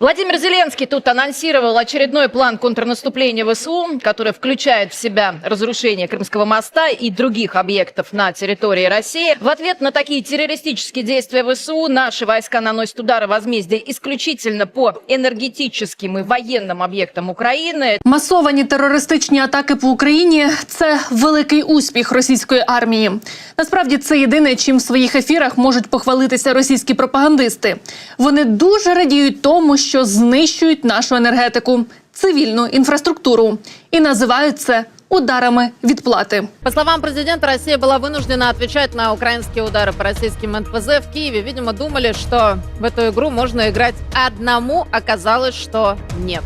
Владимир Зеленский тут анонсировал очередной план контрнаступления ВСУ, который включает в себя разрушение Крымского моста и других объектов на территории России. В ответ на такие террористические действия ВСУ наши войска наносят удары возмездия исключительно по энергетическим и военным объектам Украины. Масовані терористичні атаки по Україні це великий успіх російської армії. Насправді це єдине, чим в своїх ефірах можуть похвалитися російські пропагандисти. Вони дуже радіють тому, що знищують нашу енергетику, цивільну інфраструктуру і називають це ударами відплати. По словам президента, Россия была вынуждена отвечать на украинские удары по российским НПЗ в Киеве. Видимо, думали, что в эту игру можно играть одному. Оказалось, что нет.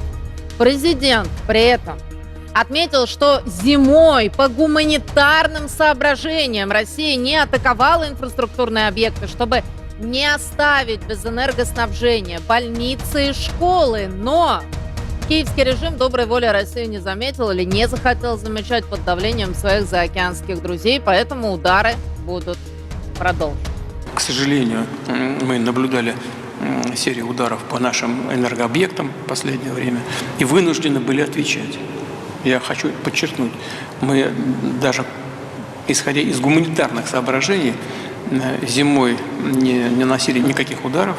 Президент при этом отметил, что зимой по гуманитарным соображениям Россия не атаковала инфраструктурные объекты, чтобы не оставить без энергоснабжения больницы и школы. Но киевский режим доброй воли Россию не заметил или не захотел замечать под давлением своих заокеанских друзей, поэтому удары будут продолжены. К сожалению, мы наблюдали серию ударов по нашим энергообъектам в последнее время и вынуждены были отвечать. Я хочу подчеркнуть, мы даже исходя из гуманитарных соображений зимой не, не наносили никаких ударов,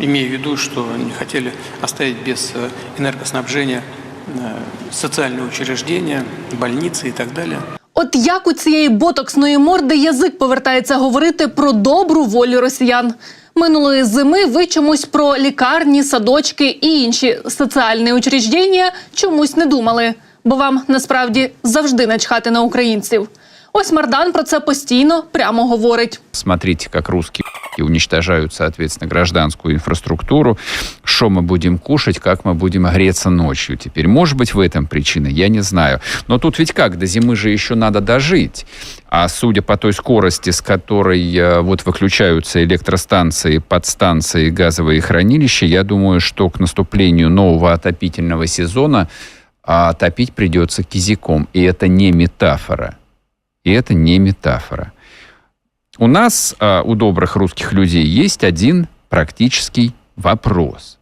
имея в виду, что не хотели оставить без э, энергоснабжения э, социальные учреждения, больницы и так далее. От як у цієї ботоксної морди язик повертається говорити про добру волю росіян. Минулої зими ви чомусь про лікарні, садочки і інші соціальні учреждення чомусь не думали, бо вам насправді завжди начхати на українців. Ось Мардан про це постійно прямо говорить. Смотрите, как русские уничтожают, соответственно, гражданскую инфраструктуру. Что мы будем кушать, как мы будем греться ночью теперь. Может быть, в этом причина, я не знаю. Но тут ведь как, до зимы же еще надо дожить. А судя по той скорости, с которой э, вот выключаются электростанции, подстанции, газовые хранилища, я думаю, что к наступлению нового отопительного сезона а, топить придется кизиком. И это не метафора. И это не метафора. У нас, а, у добрых русских людей, есть один практический вопрос.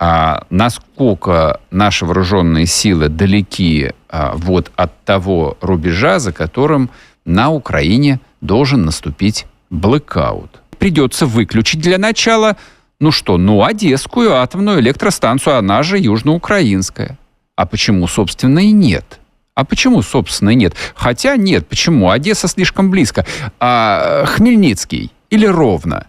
А насколько наши вооруженные силы далеки а, вот от того рубежа, за которым на Украине должен наступить блэкаут? Придется выключить для начала, ну что, ну, Одесскую атомную электростанцию, она же южноукраинская. А почему, собственно, и нет? А почему, собственно, нет? Хотя нет, почему? Одесса слишком близко. А Хмельницкий или Ровно?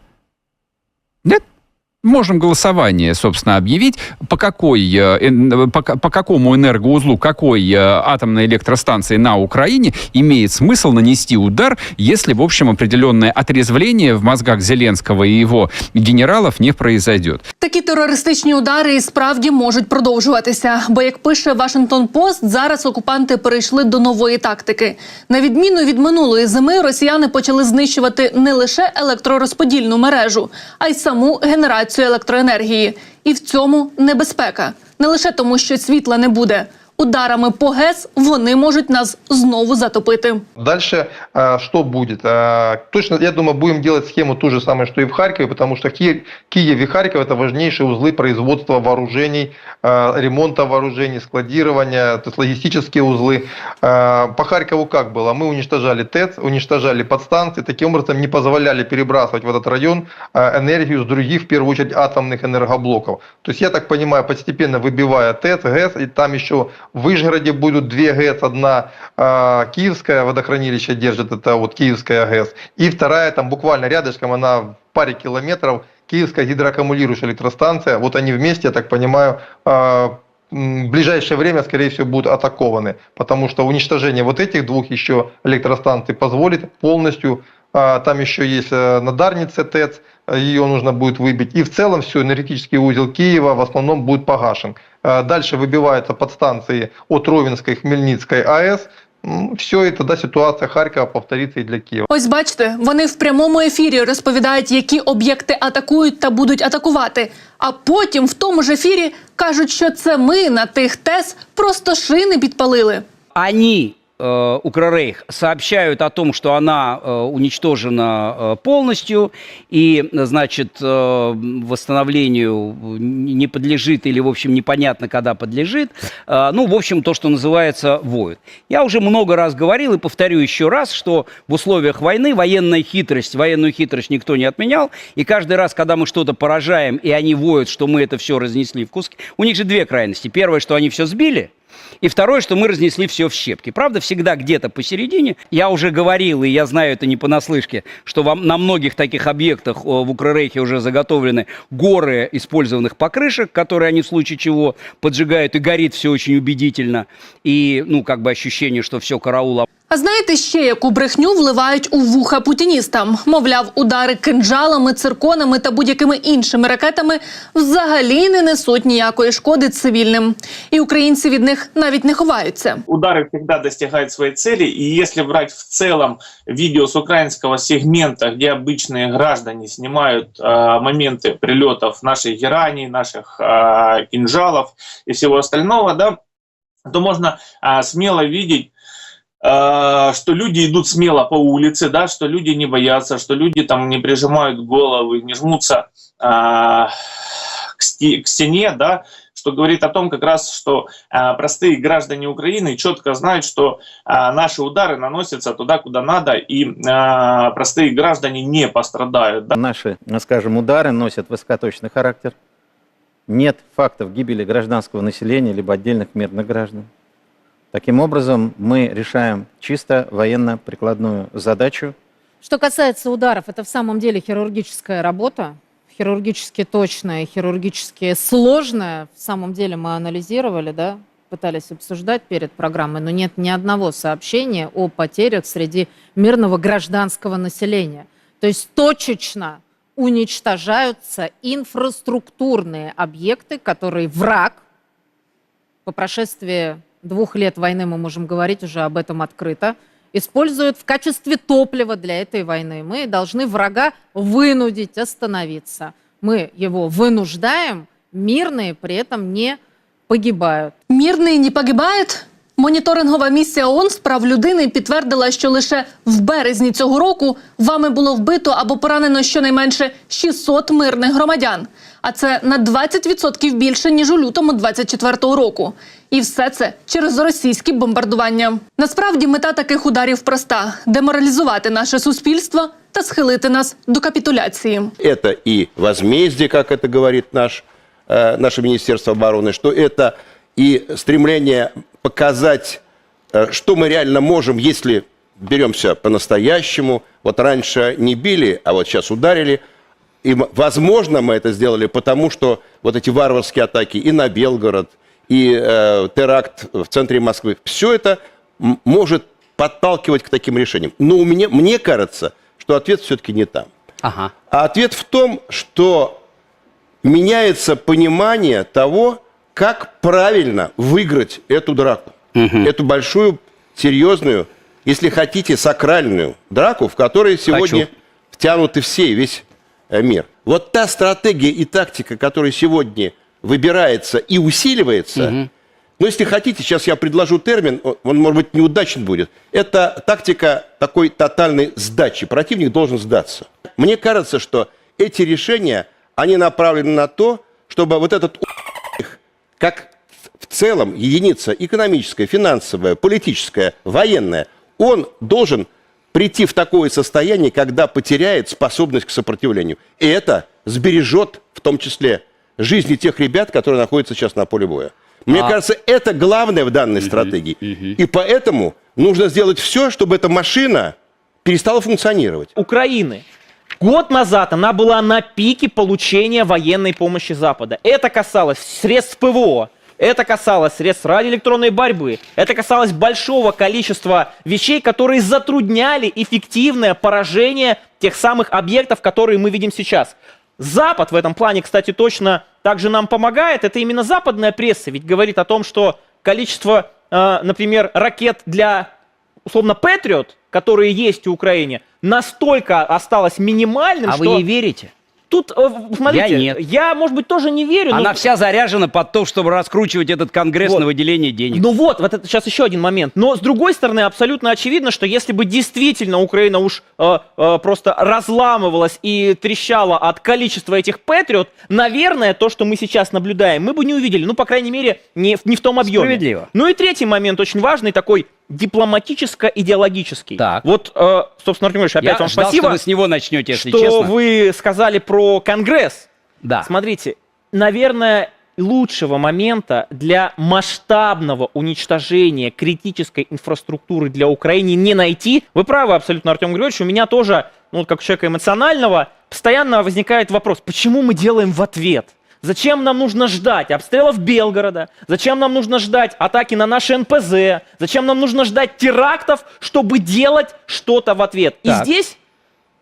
Нет? Можем голосование, собственно, объявить, по, какой, э, эн- по, ка- по какому энергоузлу какой э, атомной электростанции на Украине имеет смысл нанести удар, если, в общем, определенное отрезвление в мозгах Зеленского и его генералов не произойдет. Такі терористичні удари і справді можуть продовжуватися. Бо, як пише Вашингтон Пост, зараз окупанти перейшли до нової тактики. На відміну від минулої зими, росіяни почали знищувати не лише електророзподільну мережу, а й саму генерацію електроенергії. І в цьому небезпека не лише тому, що світла не буде. Ударами по ГЕС вони можуть нас знову затопити. Дальше э, что будет? Э, Точно, я думаю, будем делать схему ту же самую, что и в Харькове, потому что Ки- Киев и Харьков это важнейшие узлы производства вооружений, э, ремонта вооружений, складирования, то есть логистические узлы. Э, По Харькову как было? Мы уничтожали ТЭЦ, уничтожали подстанции, таким образом не позволяли перебрасывать в этот район э, энергию с других, в первую очередь, атомных энергоблоков. То есть, я так понимаю, постепенно выбивая ТЭЦ, ГЭС, и там еще в Вышгороде будут две ГЭС, одна э, Киевское водохранилище держит, это вот Киевская ГЭС, и вторая там буквально рядышком, она в паре километров, Киевская гидроаккумулирующая электростанция, вот они вместе, я так понимаю, э, в ближайшее время, скорее всего, будут атакованы, потому что уничтожение вот этих двух еще электростанций позволит полностью, а, там еще есть э, на Дарнице ТЭЦ, ее нужно будет выбить, и в целом все, энергетический узел Киева в основном будет погашен. А, Дальше выбиваются подстанции от Ровенской, Хмельницкой АЭС, все, и тогда ситуация Харькова повторится и для Киева. Ось бачите, вони в прямому ефірі розповідають, які об'єкти атакують та будуть атакувати. А потім в тому ж ефірі кажуть, що це ми на тих ТЕС просто шини підпалили. они Э, Укррейх сообщают о том, что она э, уничтожена э, полностью и, значит, восстановлению не подлежит или, в общем, непонятно, когда подлежит. Ну, в общем, то, что называется, воют. Я уже много раз говорил и повторю еще раз, что в условиях войны военная хитрость, военную хитрость никто не отменял, и каждый раз, когда мы что-то поражаем, и они воют, что мы это все разнесли в куски, у них же две крайности. Первое, что они все сбили, и второе, что мы разнесли все в щепки. Правда, всегда где-то посередине. Я уже говорил, и я знаю это не понаслышке, что вам на многих таких объектах в Укррейхе уже заготовлены горы использованных покрышек, которые они в случае чего поджигают, и горит все очень убедительно. И, ну, как бы ощущение, что все караул А знаєте ще яку брехню вливають у вуха путіністам? Мовляв, удари кинджалами, цирконами та будь-якими іншими ракетами взагалі не несуть ніякої шкоди цивільним. І українці від них навіть не ховаються. удары всегда достигают своей цели, и если брать в целом видео с украинского сегмента, где обычные граждане снимают э, моменты прилетов наших гераний, наших э, кинжалов и всего остального, да, то можно э, смело видеть э, что люди идут смело по улице, да, что люди не боятся, что люди там не прижимают головы, не жмутся э, к, сте- к стене, да, что говорит о том как раз, что а, простые граждане Украины четко знают, что наши удары наносятся туда, куда надо, и простые граждане не пострадают. да. Наши, скажем, удары носят высокоточный характер. Нет фактов гибели гражданского населения либо отдельных мирных граждан. Таким образом, мы решаем чисто военно-прикладную задачу. Что касается ударов, это в самом деле хирургическая работа, хирургически точная, хирургически сложная. В самом деле мы анализировали, да, пытались обсуждать перед программой, но нет ни одного сообщения о потерях среди мирного гражданского населения. То есть точечно уничтожаются инфраструктурные объекты, которые враг по прошествии двух лет войны, мы можем говорить уже об этом открыто, используют в качестве топлива для этой войны. Мы должны врага вынудить остановиться. Мы его вынуждаем, мирные при этом не погибают. Мірний не погибає? Моніторингова місія ООН з прав людини підтвердила, що лише в березні цього року вами було вбито або поранено щонайменше 600 мирних громадян. А це на 20% більше ніж у лютому 24-го року. І все це через російські бомбардування. Насправді мета таких ударів проста: деморалізувати наше суспільство та схилити нас до капітуляції. это и возмездие, как это говорит наш, э, наше Министерство обороны, что это и стремление показать, э, что мы реально можем, если беремся по-настоящему. Вот раньше не били, а вот сейчас ударили. и, возможно, мы это сделали потому, что вот эти варварские атаки и на Белгород, и э, теракт в центре Москвы, все это может подталкивать к таким решениям. Но у меня, мне кажется, что ответ все-таки не там. Ага. А ответ в том, что меняется понимание того, как правильно выиграть эту драку. Эту большую, серьезную, если хотите, сакральную драку, в которой сегодня Хочу. втянуты все, весь мир. Вот та стратегия и тактика, которая сегодня выбирается и усиливается, ну, если хотите, сейчас я предложу термин, он, может быть, неудачен будет. Это тактика такой тотальной сдачи. Противник должен сдаться. Мне кажется, что эти решения, они направлены на то, чтобы вот этот как в целом единица экономическая, финансовая, политическая, военная, он должен прийти в такое состояние, когда потеряет способность к сопротивлению. И это сбережет в том числе жизни тех ребят, которые находятся сейчас на поле боя. Мне кажется, это главное в данной стратегии. И поэтому нужно сделать все, чтобы эта машина перестала функционировать. Украины. Год назад она была на пике получения военной помощи Запада. Это касалось средств ПВО, это касалось средств радиоэлектронной борьбы, это касалось большого количества вещей, которые затрудняли эффективное поражение тех самых объектов, которые мы видим сейчас. Запад в этом плане, кстати, точно также нам помогает. Это именно западная пресса ведь говорит о том, что количество, э, например, ракет для условно Патриот, которые есть в Украине, настолько осталось минимальным, А что... вы ей верите? Тут, э, смотрите, Я нет. я, может быть, тоже не верю. но- Она вся заряжена под то, чтобы раскручивать этот конгресс Вот. на выделение денег. Ну вот, вот это сейчас еще один момент. Но с другой стороны, абсолютно очевидно, что если бы действительно Украина уж э, э, просто разламывалась и трещала от количества этих Патриот, наверное, то, что мы сейчас наблюдаем, мы бы не увидели. Ну, по крайней мере, не, не в том объеме. Справедливо. Ну и третий момент очень важный, такой дипломатическо-идеологический. Так. Вот, э, собственно, Артем Ильич, опять Я вам ждал, спасибо, что вы с него начнете, если что честно. вы сказали про Конгресс. Да. Смотрите, наверное, лучшего момента для масштабного уничтожения критической инфраструктуры для Украины не найти. Вы правы абсолютно, Артем Григорьевич. У меня тоже, ну, вот как у человека эмоционального, постоянно возникает вопрос, почему мы делаем в ответ? Зачем нам нужно ждать обстрелов Белгорода? Зачем нам нужно ждать атаки на наши НПЗ? Зачем нам нужно ждать терактов, чтобы делать что-то в ответ? Так. И здесь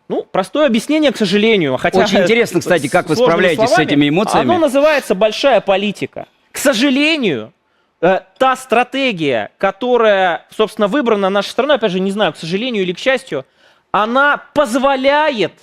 ну, простое объяснение, к сожалению. Хотя Очень интересно, кстати, как вы справляетесь с словами, этими эмоциями. Оно называется большая политика. К сожалению, э, та стратегия, которая, собственно, выбрана нашей страной, опять же, не знаю, к сожалению или к счастью, она позволяет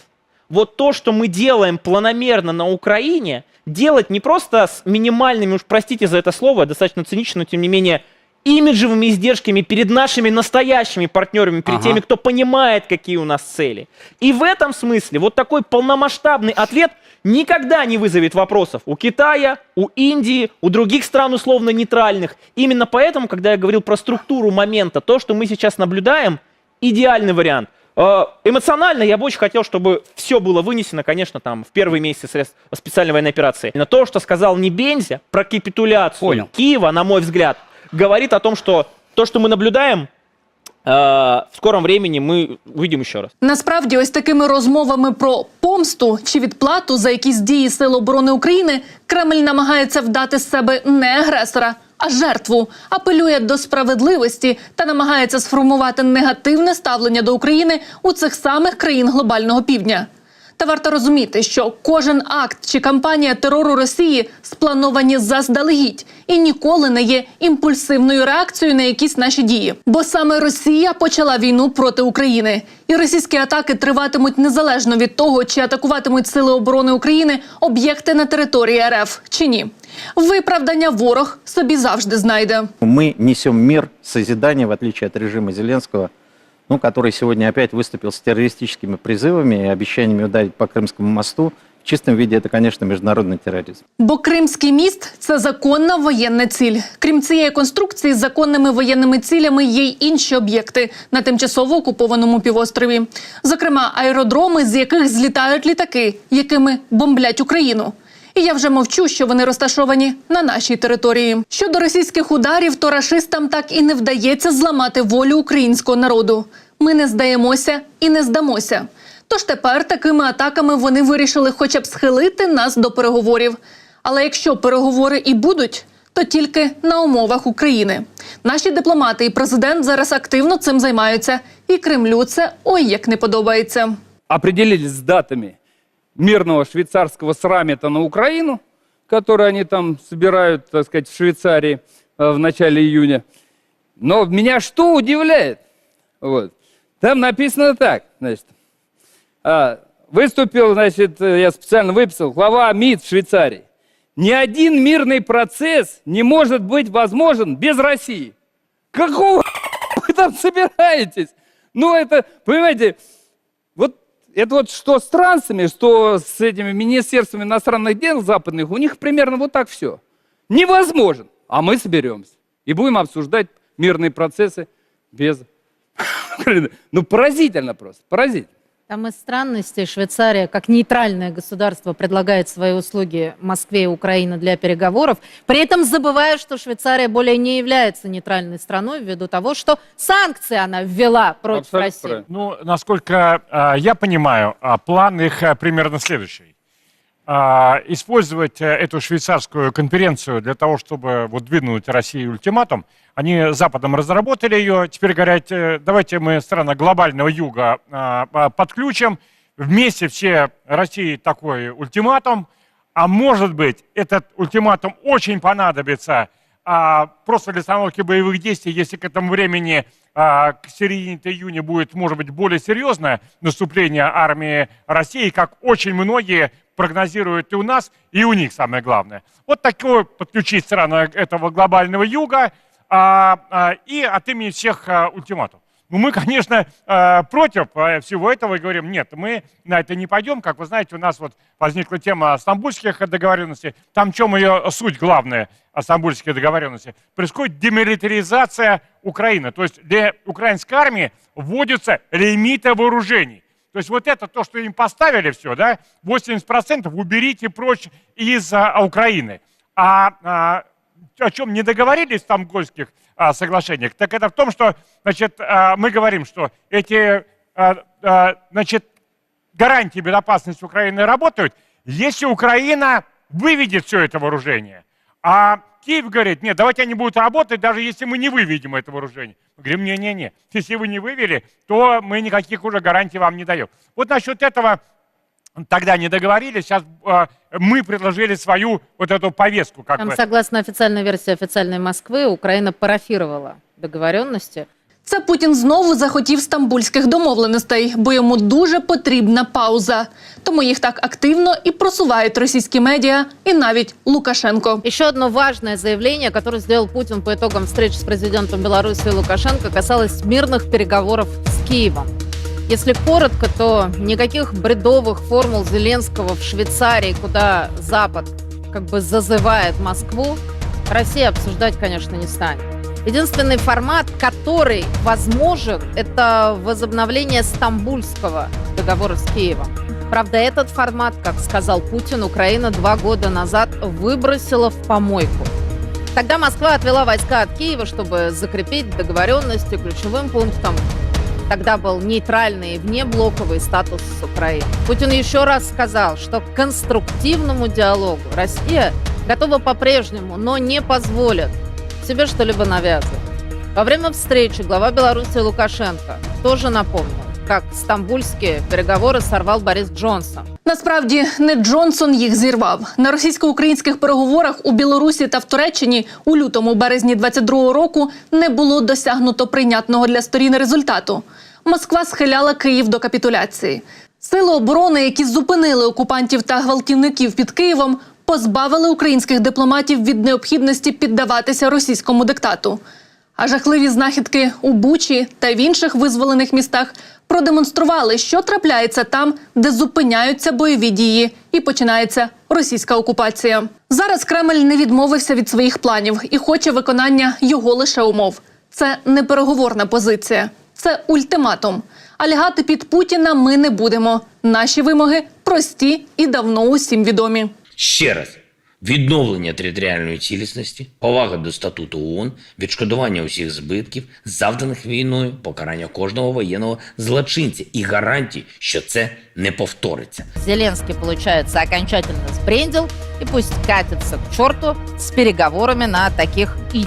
вот то, что мы делаем планомерно на Украине, делать не просто с минимальными, уж простите за это слово, достаточно цинично, но тем не менее, имиджевыми издержками перед нашими настоящими партнерами, перед Ага. теми, кто понимает, какие у нас цели. И в этом смысле вот такой полномасштабный ответ никогда не вызовет вопросов у Китая, у Индии, у других стран условно нейтральных. Именно поэтому, когда я говорил про структуру момента, то, что мы сейчас наблюдаем, идеальный вариант. Э, Эмоционально я бы очень хотел, чтобы все было вынесено, конечно, там в первые месяцы средств специальной военной операции. Но то, что сказал Небензя про капитуляцию Понял. Киева, на мой взгляд, говорит о том, что то, что мы наблюдаем, э, в скором времени мы увидим еще раз. Насправді, ось такими розмовами про помсту чи відплату за якісь дії Сил оборони України Кремль намагається вдати з себе не агресора, а жертву, апелює до справедливості та намагається сформувати негативне ставлення до України у цих самих країн глобального півдня. Та варто розуміти, що кожен акт чи кампанія терору Росії сплановані заздалегідь і ніколи не є імпульсивною реакцією на якісь наші дії. Бо саме Росія почала війну проти України, і російські атаки триватимуть незалежно від того, чи атакуватимуть сили оборони України об'єкти на території РФ чи ні. Виправдання ворог собі завжди знайде. Мы несем мир, созидание, в отличие от режима Зеленского, ну, который сегодня опять выступил с террористическими призывами и обещаниями ударить по Крымскому мосту. В чистом виде это, конечно, международный терроризм. Бо Кримський міст це законна воєнна ціль. Крім цієї конструкції, законними воєнними цілями є й інші об'єкти на тимчасово окупованому півострові. Зокрема, аеродроми, з яких злітають літаки, якими бомблять Україну. І я вже мовчу, що вони розташовані на нашій території. Щодо російських ударів, то рашистам так і не вдається зламати волю українського народу. Ми не здаємося і не здамося. Тож тепер такими атаками вони вирішили хоча б схилити нас до переговорів. Але якщо переговори і будуть, то тільки на умовах України. Наші дипломати і президент зараз активно цим займаються, і Кремлю це ой як не подобається. определились с датами мирного швейцарского саммита на Украину, который они там собирают, так сказать, в Швейцарии э, в начале июня. Но меня что удивляет? Вот. Там написано так, значит, а, выступил, значит, э, я специально выписал, глава МИД Швейцарии. Ни один мирный процесс не может быть возможен без России. Какого вы там собираетесь? Ну, это, понимаете, это вот что с трансами, что с этими министерствами иностранных дел западных, у них примерно вот так все. Невозможен. А мы соберемся и будем обсуждать мирные процессы без... Ну, поразительно просто, поразительно. Там из странностей Швейцария, как нейтральное государство, предлагает свои услуги Москве и Украине для переговоров, при этом забывая, что Швейцария более не является нейтральной страной ввиду того, что санкции она ввела против Абсолютно России. правильно. Ну, насколько а, я понимаю, а, план их а, примерно следующий. А, использовать а, эту швейцарскую конференцию для того, чтобы вот двинуть России ультиматум. Они Западом разработали ее. Теперь говорят, э, давайте мы страны глобального юга а, а, подключим. Вместе все России такой ультиматум. А может быть, этот ультиматум очень понадобится просто для остановки боевых действий, если к этому времени, к середине июня будет, может быть, более серьезное наступление армии России, как очень многие прогнозируют и у нас, и у них самое главное. Вот такое подключить страны этого глобального юга а, а, и от имени всех а, ультиматум. Ну, мы, конечно, э, против э, всего этого и говорим, нет, мы на это не пойдем. Как вы знаете, у нас вот возникла тема стамбульских договоренностей. Там в чем ее суть главная, о стамбульских договоренностей? Происходит демилитаризация Украины. То есть для украинской армии вводятся лимиты вооружений. То есть вот это то, что им поставили все, да, 80% уберите прочь из а, Украины. А, а о чем не договорились в Стамбульских а, соглашениях, так это в том, что значит, а, мы говорим, что эти а, а, значит, гарантии безопасности Украины работают, если Украина выведет все это вооружение. А Киев говорит, нет, давайте они будут работать, даже если мы не выведем это вооружение. Мы говорим, не-не-не, если вы не вывели, то мы никаких уже гарантий вам не даем. Вот насчет этого тогда не договорились, сейчас э, мы предложили свою вот эту повестку. Как Там, бы. согласно официальной версии официальной Москвы, Украина парафировала договоренности. Це Путін знову захотів стамбульських домовленостей, бо йому дуже потрібна пауза. Тому їх так активно і просувають російські медіа, і навіть Лукашенко. Еще одно важное заявление, которое сделал Путин по итогам встречи с президентом Беларуси Лукашенко, касалось мирных переговоров с Киевом. Если коротко, то никаких бредовых формул Зеленского в Швейцарии, куда Запад как бы зазывает Москву, Россия обсуждать, конечно, не станет. Единственный формат, который возможен, это возобновление Стамбульского договора с Киевом. Правда, этот формат, как сказал Путин, Украина два года назад выбросила в помойку. Тогда Москва отвела войска от Киева, чтобы закрепить договоренности ключевым пунктом. Тогда был нейтральный и внеблоковый статус с Украины. Путин еще раз сказал, что к конструктивному диалогу Россия готова по-прежнему, но не позволит себе что-либо навязывать. Во время встречи глава Беларуси Лукашенко тоже напомнил, как стамбульские переговоры сорвал Борис Джонсон. Насправді не Джонсон їх зірвав на російсько-українських переговорах у Білорусі та в Туреччині у лютому березні 22-го року не було досягнуто прийнятного для сторін результату. Москва схиляла Київ до капітуляції. Сили оборони, які зупинили окупантів та гвалтівників під Києвом, позбавили українських дипломатів від необхідності піддаватися російському диктату. А жахливі знахідки у Бучі та в інших визволених містах продемонстрували, що трапляється там, де зупиняються бойові дії, і починається російська окупація. Зараз Кремль не відмовився від своїх планів і хоче виконання його лише умов. Це не переговорна позиція, це ультиматум. А лягати під Путіна ми не будемо. Наші вимоги прості і давно усім відомі. Ще раз. Відновлення територіальної цілісності, повага до статуту ООН, відшкодування усіх збитків, завданих війною, покарання кожного воєнного злочинця і гарантії, що це не повториться. Зеленский, получается, окончательно сбрендил и пусть катится к черту с переговорами на таких и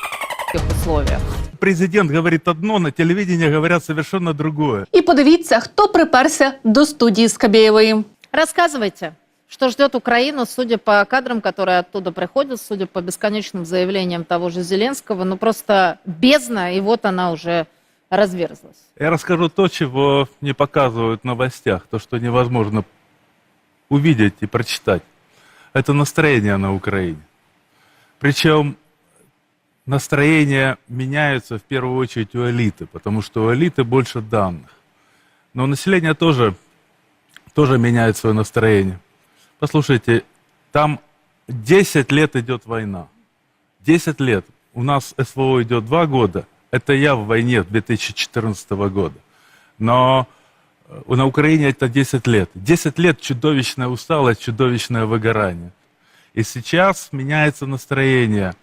условиях. Президент говорит одно, на телевидении говорят совершенно другое. І подивіться, хто приперся до студії Скабєєвої. Рассказывайте, что ждет Украину, судя по кадрам, которые оттуда приходят, судя по бесконечным заявлениям того же Зеленского, ну просто бездна, и вот она уже разверзлась. Я расскажу то, чего не показывают в новостях, то, что невозможно увидеть и прочитать. Это настроение на Украине. Причем настроения меняются в первую очередь у элиты, потому что у элиты больше данных. Но у населения тоже, тоже меняет свое настроение. Послушайте, там 10 лет идет война. 10 лет. У нас СВО идет 2 года. Это я в войне 2014 года. Но э, на Украине это 10 лет. 10 лет чудовищная усталость, чудовищное выгорание. И сейчас меняется настроение.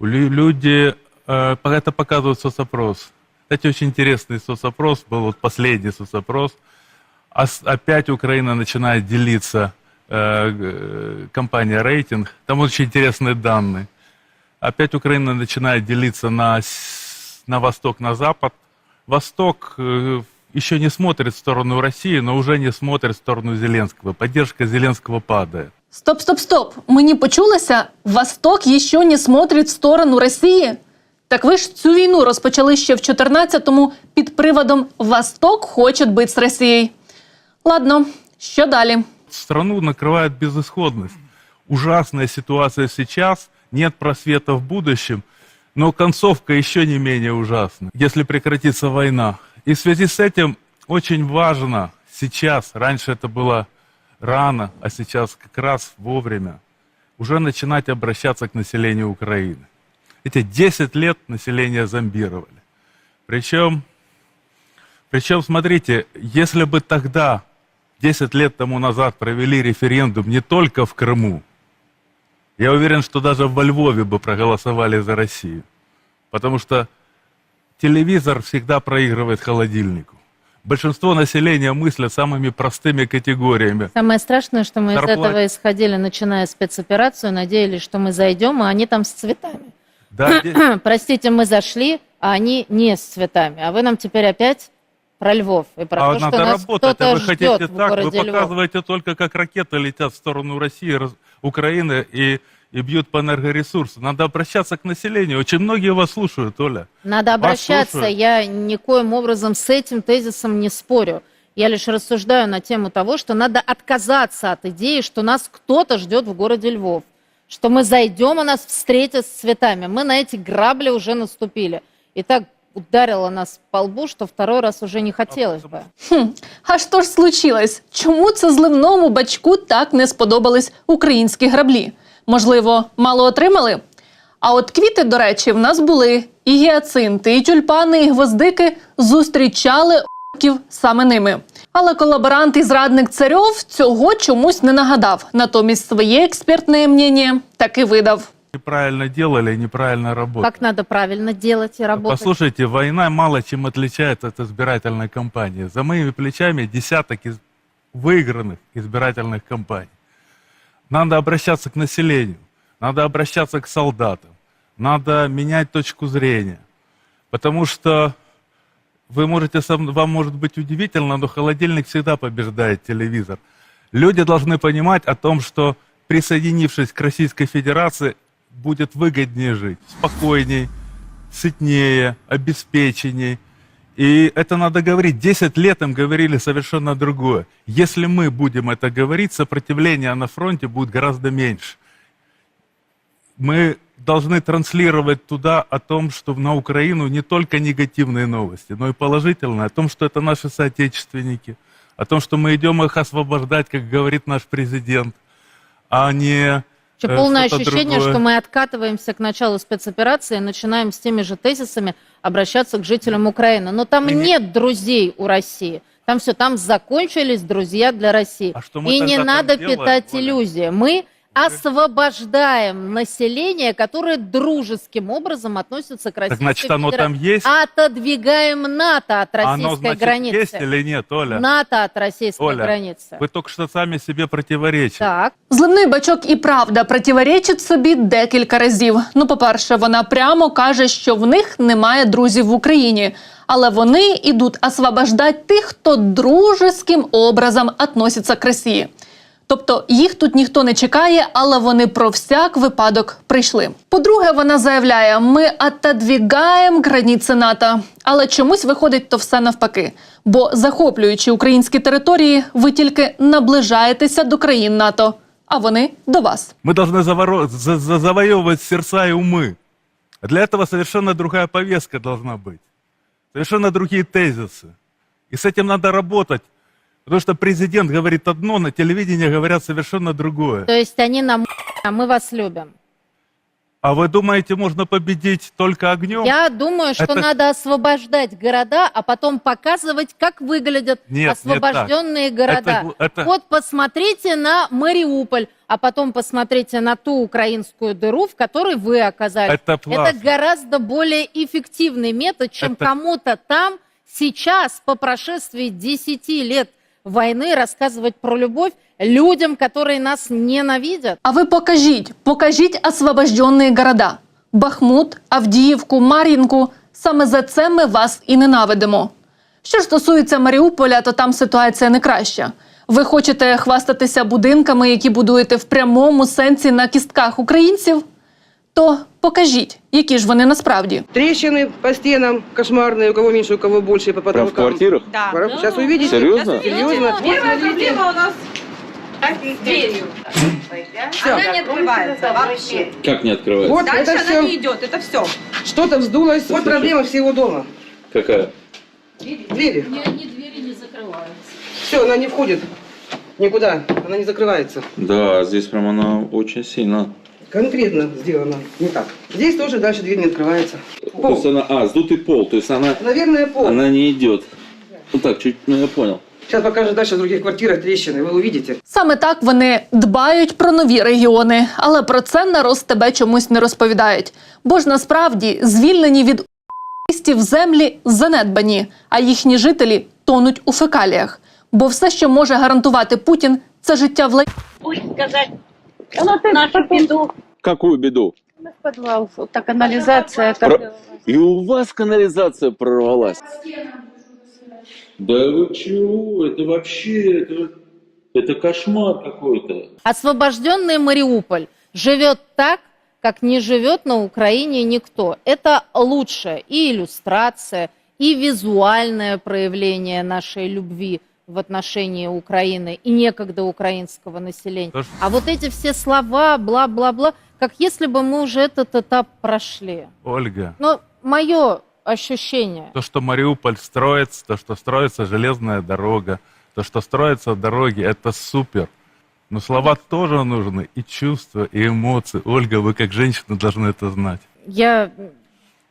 Лю- Люди, э, это показывает соцопрос. Кстати, очень интересный соцопрос был, вот последний соцопрос. Опять Украина начинает делиться, компания «Рейтинг». Там очень интересные данные. Опять Украина начинает делиться на, с- на восток, на запад. Восток э, еще не смотрит в сторону России, но уже не смотрит в сторону Зеленского. Поддержка Зеленского падает. Стоп, стоп, стоп. Мені почулося, Восток ще не смотрить в сторону Росії. Так ви ж цю війну розпочали ще в 14-му під приводом «Восток хоче бити з Росією». Ладно, що далі? Страну накрывает безысходность. Ужасная ситуация сейчас, нет просвета в будущем, но концовка еще не менее ужасна, если прекратится война. И в связи с этим очень важно сейчас, раньше это было рано, а сейчас как раз вовремя, уже начинать обращаться к населению Украины. Эти 10 лет население зомбировали. Причем, причем, смотрите, если бы тогда, 10 лет тому назад, провели референдум не только в Крыму, я уверен, что даже во Львове бы проголосовали за Россию. Потому что телевизор всегда проигрывает холодильнику. Большинство населения мыслят самыми простыми категориями. Самое страшное, что мы из Зарплат- этого исходили, начиная спецоперацию, надеялись, что мы зайдем, а они там с цветами. Да, де- Простите, мы зашли, а они не с цветами. А вы нам теперь опять про Львов и про а то, что надо нас работать, а вы хотите ждет в так, вы городе Львов. показываете только, как ракеты летят в сторону России, Украины и, и бьют по энергоресурсам. Надо обращаться к населению. Очень многие вас слушают, Оля. Надо обращаться. Я никоим образом с этим тезисом не спорю. Я лишь рассуждаю на тему того, что надо отказаться от идеи, что нас кто-то ждет в городе Львов. Что мы зайдем, и нас встретят с цветами. Мы на эти грабли уже наступили. И так ударило нас по лбу, что второй раз уже не хотелось бы. Хм, а що ж случилось? Чому це зливному бачку так не сподобались українські граблі? Можливо, мало отримали? А от квіти, до речі, в нас були і гіацинти, і тюльпани, і гвоздики зустрічали орків саме ними. Але колаборант і зрадник царьов цього чомусь не нагадав. Натомість своє експертне мнення таки видав. Неправильно делали, неправильно работали. Как надо правильно делать и работать? Послушайте, война мало чем отличается от избирательной кампании. За моими плечами десяток из- выигранных избирательных кампаний. Надо обращаться к населению, надо обращаться к солдатам, надо менять точку зрения. Потому что вы можете, вам может быть удивительно, но холодильник всегда побеждает телевизор. Люди должны понимать о том, что присоединившись к Российской Федерации, будет выгоднее жить, спокойней, сытнее, обеспеченней. И это надо говорить. Десять лет им говорили совершенно другое. Если мы будем это говорить, сопротивление на фронте будет гораздо меньше. Мы должны транслировать туда о том, что на Украину не только негативные новости, но и положительные, о том, что это наши соотечественники, о том, что мы идем их освобождать, как говорит наш президент, а не Еще э, полное ощущение, другое. что мы откатываемся к началу спецоперации и начинаем с теми же тезисами обращаться к жителям Украины. Но там не- нет друзей у России. Там все, там закончились друзья для России. А что мы и не надо делаем, питать Оля? иллюзии. Мы освобождаем население, которое дружеским образом относится к России. Так значит, оно там есть? Отодвигаем НАТО от российской Оно, значит, границы. есть или нет, Оля? НАТО от российской Оля, границы. вы только что сами себе противоречите. Так. Зливний бачок і правда противоречить собі декілька разів. Ну, по-перше, вона прямо каже, що в них немає друзів в Україні, але вони йдуть освобождати тих, хто дружеским образом относиться к Росії. Тобто їх тут ніхто не чекає, але вони про всяк випадок прийшли. По-друге, вона заявляє: ми отодвігаємо границі НАТО. Але чомусь виходить то все навпаки. Бо захоплюючи українські території, ви тільки наближаєтеся до країн НАТО, а вони до вас. Мы должны заворо- за- за- завоевывать сердца и умы. А Для этого совершенно другая повестка должна быть. Совершенно другие тезисы. И с этим надо работать. Потому что президент говорит одно, на телевидении говорят совершенно другое. То есть они нам, а мы вас любим. А вы думаете, можно победить только огнем? Я думаю, что Это- надо освобождать города, а потом показывать, как выглядят Нет, не освобожденные так. города. Это это- Вот посмотрите на Мариуполь, а потом посмотрите на ту украинскую дыру, в которой вы оказались. Это классно. гораздо более эффективный метод, чем Это- кому-то там сейчас, по прошествии 10 лет войны, рассказывать про любовь людям, которые нас ненавидят. А ви покажіть, покажіть освобождені города: Бахмут, Авдіївку, Мар'їнку. Саме за це ми вас і ненавидимо. Що ж стосується Маріуполя, то там ситуація не краща. Ви хочете хвастатися будинками, які будуєте в прямому сенсі на кістках українців? То покажіть, які ж вони насправді. Трещины по стенам кошмарные, у кого меньше, у кого больше, по потолкам. квартирах? Да. Сейчас увидите. Серьезно? Серьезно. Первая проблема у нас Дверью. Она не открывается вообще. Как не открывается? Вот это все. идет, это все. Что-то вздулось. Вот проблема всего дома. Какая? Двери. Ни одни двери не закрываются. Все, она не входит никуда. Она не закрывается. Да, здесь прям она очень сильно. Конкретно сделано не так. Здесь тоже дальше дверь не открывается. Пол. она, а, сдутый пол, то есть она, Наверное, пол. не идет. Ну так, чуть, ну я понял. Сейчас покажет дальше в других квартирах трещины, вы увидите. Саме так вони дбають про нові регіони, але про це народ тебе чомусь не розповідають. Бо ж насправді звільнені від в землі занедбані, а їхні жителі тонуть у фекаліях. Бо все, що може гарантувати Путін, це життя в лай... Нашу беду. Какую беду? Подвал, так канализация. И у вас канализация прорвалась. Да вы чего? Это вообще, это, это кошмар какой-то. Освобожденный Мариуполь живет так, как не живет на Украине никто. Это лучшая и иллюстрация, и визуальное проявление нашей любви в отношении Украины и некогда украинского населения. Что- А вот эти все слова, бла-бла-бла, как если бы мы уже этот этап прошли. Ольга, Но мое ощущение, то, что Мариуполь строится, то, что строится железная дорога, то, что строятся дороги, это супер. Но слова тоже нужны, и чувства, и эмоции. Ольга, вы как женщина должны это знать. Я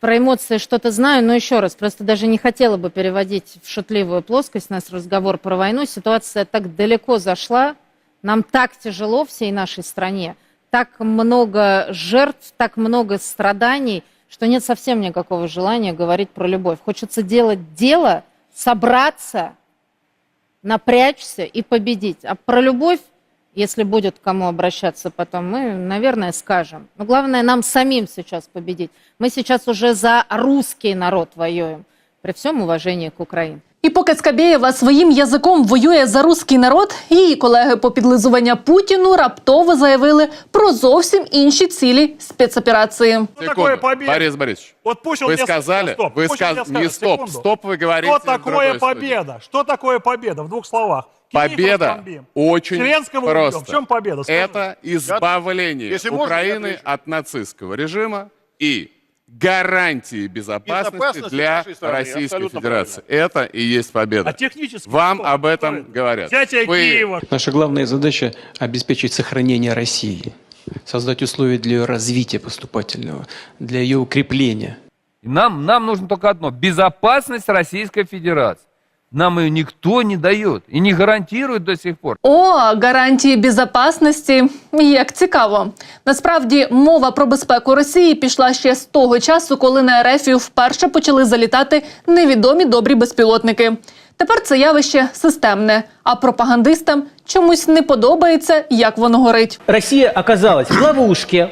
про эмоции что-то знаю, но еще раз, просто даже не хотела бы переводить в шутливую плоскость нас разговор про войну. Ситуация так далеко зашла, нам так тяжело всей нашей стране, так много жертв, так много страданий, что нет совсем никакого желания говорить про любовь. Хочется делать дело, собраться, напрячься и победить. А про любовь, если будет к кому обращаться потом, мы, наверное, скажем. Но главное нам самим сейчас победить. Мы сейчас уже за русский народ воюем, при всем уважении к Украине. І поки Скабєєва своїм язиком воює за руський народ, її колеги по підлизування Путіну раптово заявили про зовсім інші цілі спецоперації. Что такое победа? Борис Борисович, Вот пусть он вы мне сказали, стоп, вы пусть он сказ... мне не скажет, стоп, секунду. стоп вы говорите Что в такое другой студии. победа? Что такое победа? В двух словах. Киев Победа разбомбим. очень Зеленского убьем. В просто. чем победа? Скажи. Это избавление Если можно, я Украины отвечу. от нацистского режима и гарантии безопасности, Безопасности для Российской абсолютно Федерации. Это и есть победа. А технически Вам что? об этом это? говорят. Взятие Вы- Киева. Наша главная задача – обеспечить сохранение России, создать условия для ее развития поступательного, для ее укрепления. Нам, нам нужно только одно – безопасность Российской Федерации. Нам ее никто не дает и не гарантирует до сих пор. О, гарантії безпечності. Як цікаво. Насправді мова про безпеку Росії пішла ще з того часу, коли на Ерефію вперше почали залітати невідомі добрі безпілотники. Тепер це явище системне, а пропагандистам чомусь не подобається, як воно горить. Россия оказалась в ловушке,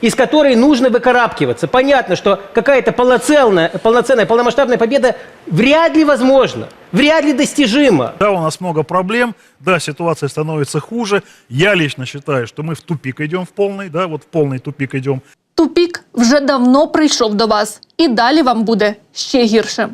из которой нужно выкарабкиваться. Понятно, что какая-то полноценная, полноценная, полномасштабная победа вряд ли возможна, вряд ли достижима. Да, у нас много проблем, да, ситуация становится хуже. Я лично считаю, что мы в тупик идем в полный, да, вот в полный тупик идем. Тупік вже давно прийшов до вас, і далі вам буде ще гірше.